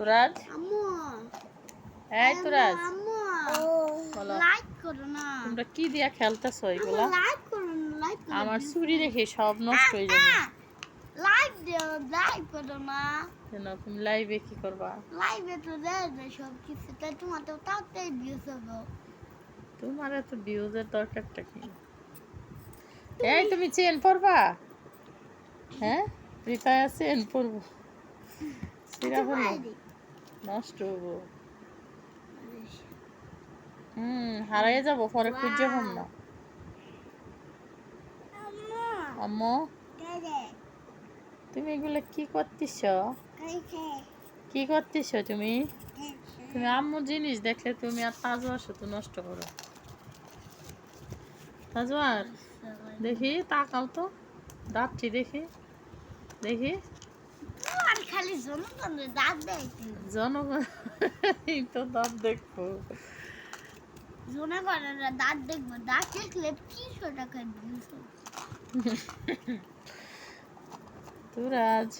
তুরাজ এই তুরাজ লাইক করো না। তোমরা কি দিয়া খেলতেছো এগুলা? লাইক করো না লাইক করো আমার চুরি দেখে সব নষ্ট হয়ে যাবে। দিও লাইক করো না। কেন? তুমি লাইভে কি করবা? লাইভে তো দেয় সব কিছু তাই তোমার তো তাড়াতাড়ি ভিউজ হবে। তোমার এত ভিউজের দরকারটা কি? এই তুমি চেন পরবা? হ্যাঁ? প্রীতায় চেন পরবো। সিরা নষ্ট হব। হুম হারাই যাব পরে খুঁজে হম না। আম্মু। তুমি এগুলো কি করতেছ? কি করতেছ তুমি? তুমি আম্মুর জিনিস দেখলে তুমি আর তাজোয়ার শুধু নষ্ট করো। তাজোয়ার দেখি তাকাও তো। দাঁতটি দেখি। দেখি। খালি জনগণের দাঁত দেখতে জনগণ এই তো দাঁত দেখব। জনগণের দাঁত দেখব দাঁত দেখলে তিনশো টাকা ভিউজ হবে তুরাজ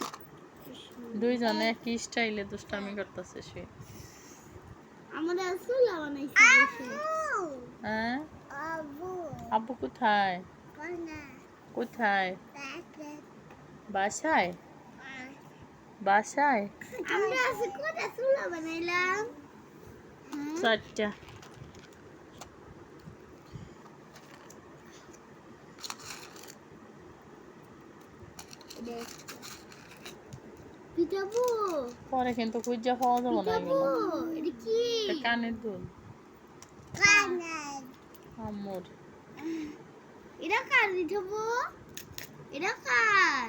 দুইজনে একই স্টাইলে দুষ্টামি করতেছে সে। আমরা সুলা বানাইছি হ্যাঁ? আব্বু কোথায়? কোথায়? বাসায়? বাসায়? আমরা কোটা সুলা বানাইলাম? চারটা। পরে কিন্তু খুঁজা পাওয়া যাব না পিঠাবু এটা কি? এটা কানের দুল। আম্মুর। এটা কার পিঠাবু এটা কার?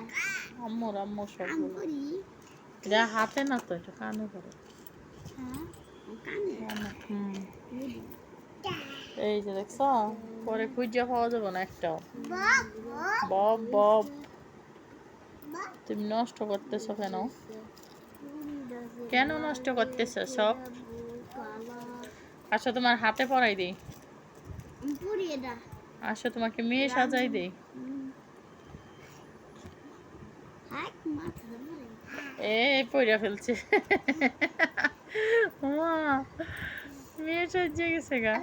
আম্মুর আম্মুর সবগুলো। আমপুরি এটা হাতে না তো, এটা কানে হুম। এই যে দেখছ, পরে খুঁজা পাওয়া যাবে না একটাও। Bob Bob. তুমি নষ্ট করতেছো কেন? কেন নষ্ট করতেছো সব? আসো তোমার হাতে পরাই দিই। আসো তোমাকে মেয়ে সাজাই দিই। এই পইরা ফেলছে। মা মেয়ে গেছে গা।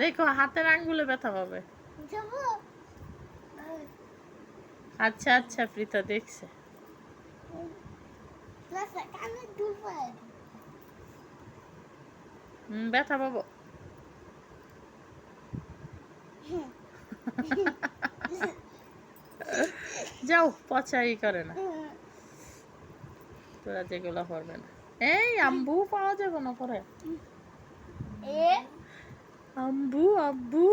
দেখো হাতের আঙ্গুলে ব্যথা পাবে। আচ্ছা আচ্ছা প্রীতা দেখছে। ব্যথা পাবো। যাও পচাই করে না। তোরা যেগুলো করবে না। এই আম্বু পাওয়া যাবে না পরে। আম্বু আব্বু।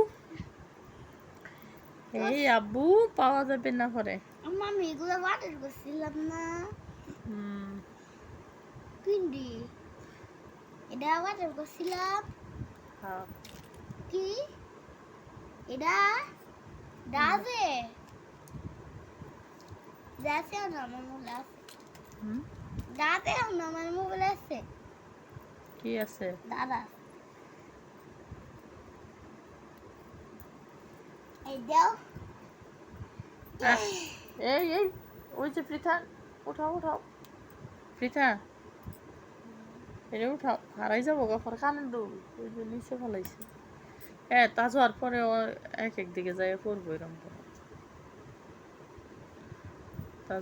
এই আব্বু পাওয়া যাবে না পরে। আমি এগুলো বাটার করছিলাম না। পিন্ডি। এটা বাটার করছিলাম। হ্যাঁ। কি? এটা দাদে দাসে না আমার মোবাইল আছে। হুম? দাদে না আমার মোবাইল আছে। কি আছে? দাদা। এই দাও। এই এই ওই যে পৃথা উঠাও উঠাও। পৃথা এটা উঠাও হারাই যাব গফর কানের দুল ওই যে নিচে ফেলাইছে। হ্যাঁ তা যাওয়ার পরে ও এক এক দিকে যাইয়া পড়ব এরকম করে তা